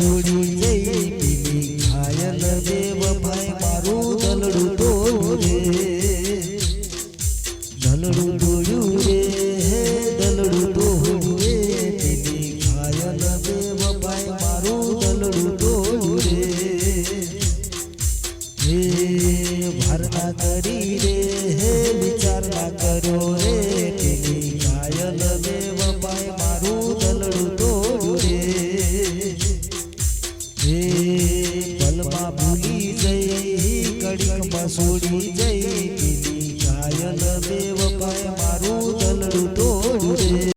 જો જુ ને કાયન દેવ ભાઈ મારું દલડુતો રે દલડુડું રે હે દલડુડું હે દે કાયન દેવ ભાઈ મારું દલડુતો રે જે ભરના કરી લે વિચાર ના કરો રે તે કાયન દેવ ભાઈ મારું જે પલમાં ભૂલી